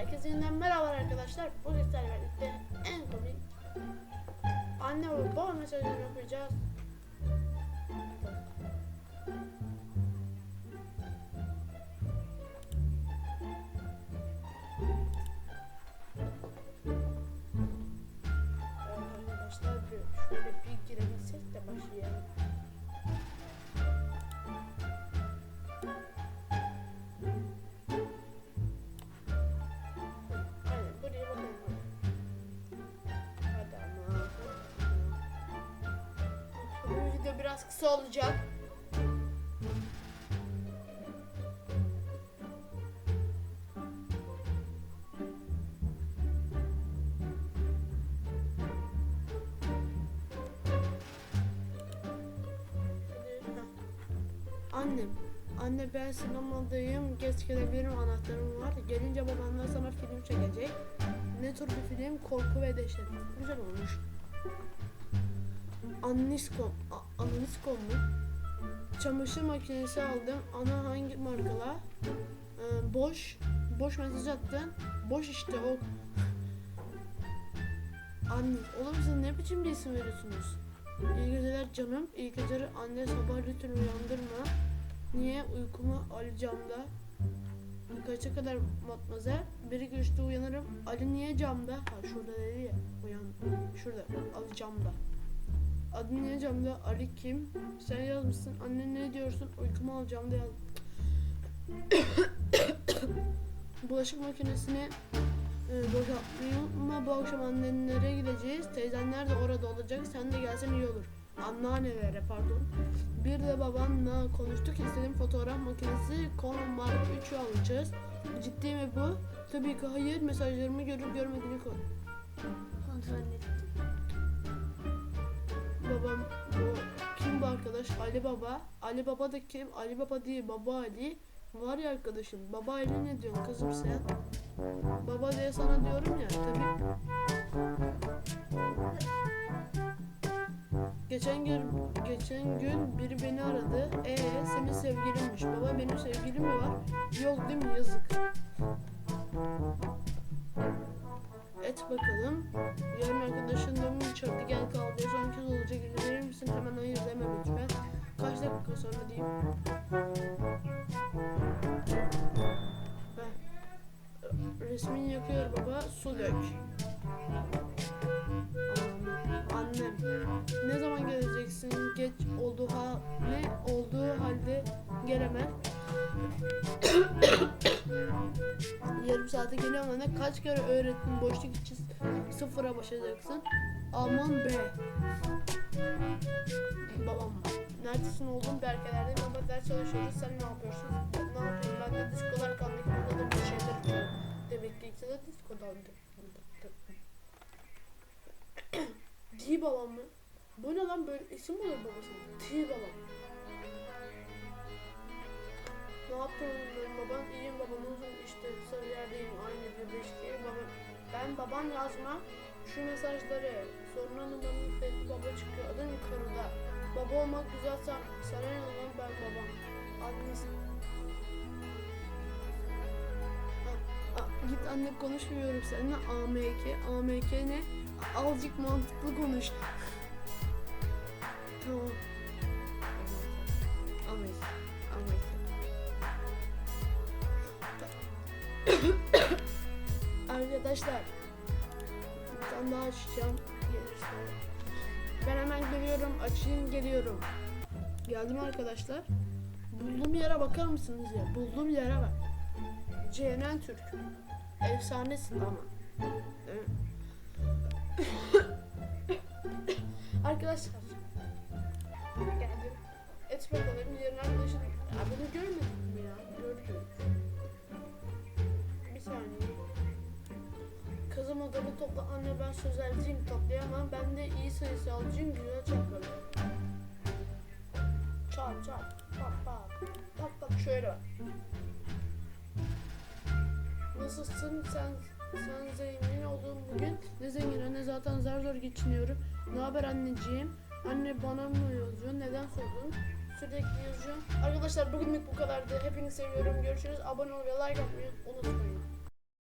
Herkese yeniden merhaba arkadaşlar. Bu sizlerle en komik anne ve baba mesajlarını okuyacağız. Biraz kısa olacak. Annem, anne ben sinemadayım, geç gelebilirim anahtarım var. Gelince babanla sana film çekecek. Ne tür bir film? Korku ve dehşet. Güzel olmuş. Anniskom, A- Anniskom mu? Çamaşır makinesi aldım. Ana hangi markala? Ee, boş. Boş mesaj attın. Boş işte o. Anne, oğlum siz ne biçim bir isim veriyorsunuz? İyi geceler canım. İyi geceler anne sabah lütfen uyandırma. Niye uykumu alacağımda? Kaça kadar matmazel? Biri görüşte uyanırım. Ali niye camda? Ha şurada dedi ya. Uyan. Şurada. Ali camda. Adı niye camda? Ali kim? Sen yazmışsın. Anne ne diyorsun? Uykumu alacağım da yaz. Bulaşık makinesini e, boşaltma. Bu akşam annenlere gideceğiz. Teyzenler de orada olacak. Sen de gelsen iyi olur. Anneannelere pardon. Bir de babanla konuştuk. İstediğim fotoğraf makinesi Canon Mark 3'ü alacağız. Ciddi mi bu? Tabii ki hayır. Mesajlarımı görüp görmediğini Ali Baba. Ali Baba da kim? Ali Baba değil. Baba Ali. Var ya arkadaşım. Baba Ali ne diyorsun kızım sen? Baba diye sana diyorum ya. Tabii. Geçen gün geçen gün biri beni aradı. Ee senin sevgilinmiş. Baba benim sevgilim mi var? Yok değil mi? Yazık. Et bakalım. Yarın arkadaşın doğum çağırdı gel kal diye son kez dakika sonra diyeyim. Heh. Resmini yakıyor baba su dök. Annem ne zaman geleceksin? Geç oldu ha ne olduğu halde gelemem. Yarım saate geliyorum anne. Kaç kere öğrettim boşluk için sıfıra başlayacaksın. Aman be. Babam. Neredesin oğlum? Berkelerdeyim ama ders çalışıyoruz. Sen ne yapıyorsun? Ne yapayım? Ben de diskolar kaldık. Burada da bir şeyler yapıyorum. Demek ki ikisi de diskodandı. T babam mı? Bu ne lan böyle isim mi olur babasının? T babam. Ne yapıyorsun baban? İyiyim babam uzun işte sarı yerdeyim aynı birleşti. Baba, ben babam yazma şu mesajları sonra numaranın fake baba çıkıyor. Baba olmak güzel sen sana ne lan ben babam. Ha, Git anne konuşmuyorum seninle AMK. AMK ne? Azıcık mantıklı konuş. tamam. AMK. AMK. Arkadaşlar bir tane daha açacağım gelirse. Ben hemen geliyorum açayım geliyorum. Geldim arkadaşlar. Bulduğum yere bakar mısınız ya? Bulduğum yere bak. CNN Türk. Efsanesin ama. Arkadaşlar. Geldim. Et bakalım yarın arkadaşım. Ya bunu görmedik mi ya? Gördük. Kızım odamı topla anne ben sözelciyim toplayamam. Ben de iyi sayısalcıyım güzel çarpalım. Çarp çarp. Bak bak. Bak bak şöyle bak. Nasılsın sen sen zengin oldun bugün. Ne zengin anne zaten zar zor geçiniyorum. Ne haber anneciğim? Anne bana mı yazıyorsun? Neden sordun? Sürekli yazıyorum. Arkadaşlar bugünlük bu kadardı. Hepinizi seviyorum. Görüşürüz. Abone olmayı, like atmayı unutmayın.